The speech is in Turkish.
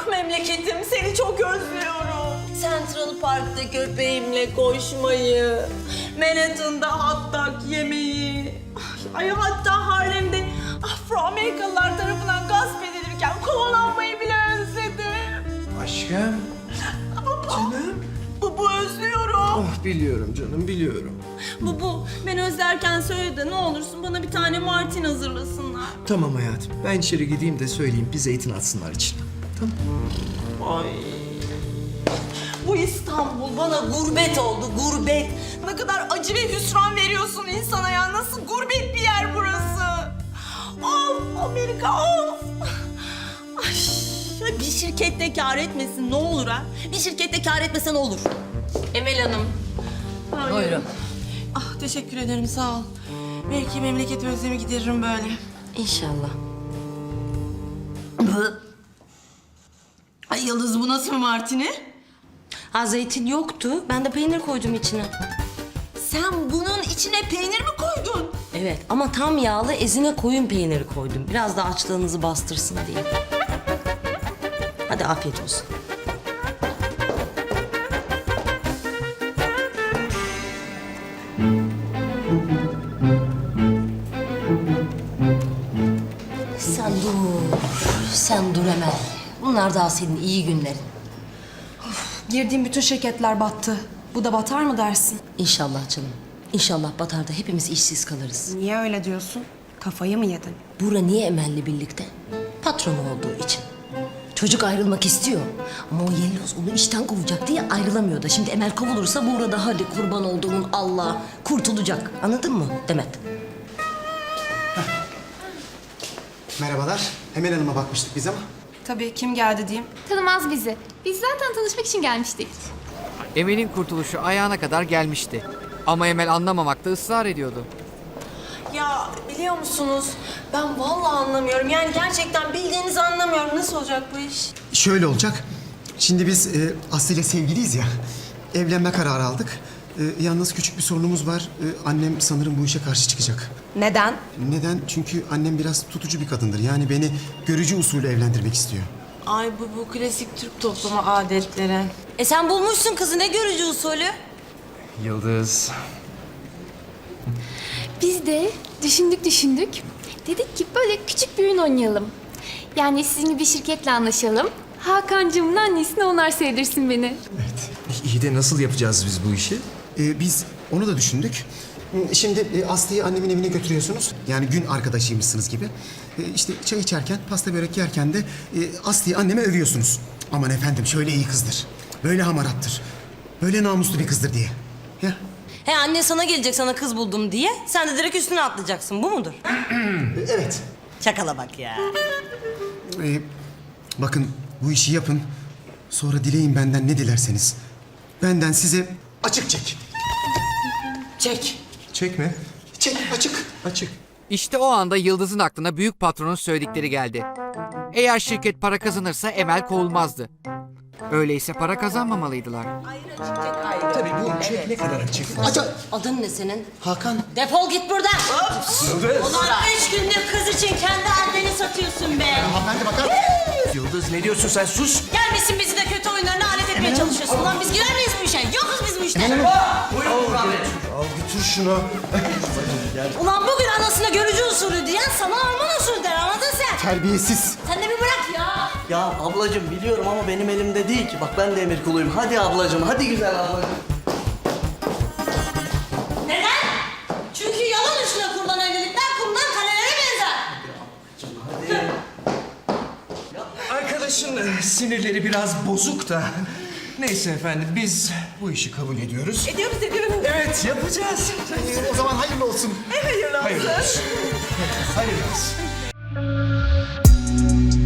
Ah memleketim seni çok özlüyorum. Central Park'ta köpeğimle koşmayı, Manhattan'da hot dog yemeyi, ay hatta Harlem'de Afro-Amerikalılar tarafından gasp edilirken kovalanmayı bile özledim. Aşkım. Canım. Bu, bu özlüyorum. Oh biliyorum canım biliyorum. Bu, bu ben özlerken söyle de ne olursun bana bir tane Martin hazırlasınlar. Tamam hayatım. Ben içeri gideyim de söyleyeyim bir zeytin atsınlar içine. Ay. Bu İstanbul bana gurbet oldu, gurbet. Ne kadar acı ve hüsran veriyorsun insana ya. Nasıl gurbet bir yer burası. Of Amerika of. Ay, bir şirkette kar etmesin ne olur ha. Bir şirkette kar etmese ne olur. Emel Hanım. Ay. Buyurun. Ah teşekkür ederim sağ ol. Belki memleket özlemi gideririm böyle. İnşallah. Ay Yıldız bu nasıl bir martini? Ha zeytin yoktu. Ben de peynir koydum içine. Sen bunun içine peynir mi koydun? Evet ama tam yağlı ezine koyun peyniri koydum. Biraz da açlığınızı bastırsın diye. Hadi afiyet olsun. Sen dur, sen dur Emel. Bunlar daha senin iyi günlerin. Girdiğim bütün şirketler battı. Bu da batar mı dersin? İnşallah canım. İnşallah batar da hepimiz işsiz kalırız. Niye öyle diyorsun? Kafayı mı yedin? Bura niye Emel'le birlikte? Patronu olduğu için. Çocuk ayrılmak istiyor. Ama o Yelloz onu işten kovacak diye ayrılamıyor da. Şimdi Emel kovulursa Buğra da hadi kurban olduğumun Allah kurtulacak. Anladın mı Demet? Merhabalar. Emel Hanım'a bakmıştık biz ama. Tabii kim geldi diyeyim. Tanımaz bizi. Biz zaten tanışmak için gelmiştik. Emel'in kurtuluşu ayağına kadar gelmişti. Ama Emel anlamamakta ısrar ediyordu. Ya biliyor musunuz ben vallahi anlamıyorum. Yani gerçekten bildiğinizi anlamıyorum. Nasıl olacak bu iş? Şöyle olacak. Şimdi biz e, Aslı ile sevgiliyiz ya. Evlenme kararı aldık. E, yalnız küçük bir sorunumuz var. E, annem sanırım bu işe karşı çıkacak. Neden? Neden? Çünkü annem biraz tutucu bir kadındır. Yani beni görücü usulü evlendirmek istiyor. Ay bu bu klasik Türk toplumu adetleri. E sen bulmuşsun kızı ne görücü usulü? Yıldız. Biz de düşündük düşündük. Dedik ki böyle küçük bir oyun oynayalım. Yani sizin gibi bir şirketle anlaşalım. Hakan'cığımın annesine onlar sevdirsin beni. İyi de nasıl yapacağız biz bu işi? E, biz onu da düşündük. E, Şimdi e, Aslı'yı annemin evine götürüyorsunuz. Yani gün arkadaşıymışsınız gibi. E, işte çay içerken, pasta börek yerken de e, Aslı'yı anneme övüyorsunuz. Aman efendim şöyle iyi kızdır. Böyle hamarattır. Böyle namuslu bir kızdır diye. Ya He anne sana gelecek sana kız buldum diye. Sen de direkt üstüne atlayacaksın. Bu mudur? evet. Çakala bak ya. Ee, bakın bu işi yapın. Sonra dileyin benden ne dilerseniz. Benden size açık çek. Çek. Çek mi? Çek açık. Açık. İşte o anda Yıldız'ın aklına büyük patronun söyledikleri geldi. Eğer şirket para kazanırsa Emel kovulmazdı. Öyleyse para kazanmamalıydılar. Tabii bu çek ne kadar? Açık. Adın ne senin? Hakan. Defol git buradan. Ulan üç gündür kız için kendi anneni satıyorsun be. Hanımefendi bakar Yıldız ne diyorsun sen sus. Gelmişsin bizi de kötü oyunlarına alet etmeye çalışıyorsun. Ulan biz girer miyiz bu işe? Yokuz biz bu işte. Al götür şunu. Ulan bugün anasına görücü usulü diyen sana Alman usulü der anladın? Terbiyesiz. Sen de bir bırak ya. Ya ablacığım biliyorum ama benim elimde değil ki. Bak ben de emir kuluyum. Hadi ablacığım, hadi güzel ablacığım. Neden? Çünkü yalan üstüne kurulan evlilikler kurulan kalelere benzer. Arkadaşın e, sinirleri biraz bozuk da. Neyse efendim biz bu işi kabul ediyoruz. Ediyoruz ediyoruz. Evet yapacağız. o zaman hayırlı olsun. Hayırlı olsun. Hayırlı olsun. Hayırlı olsun. Thank you.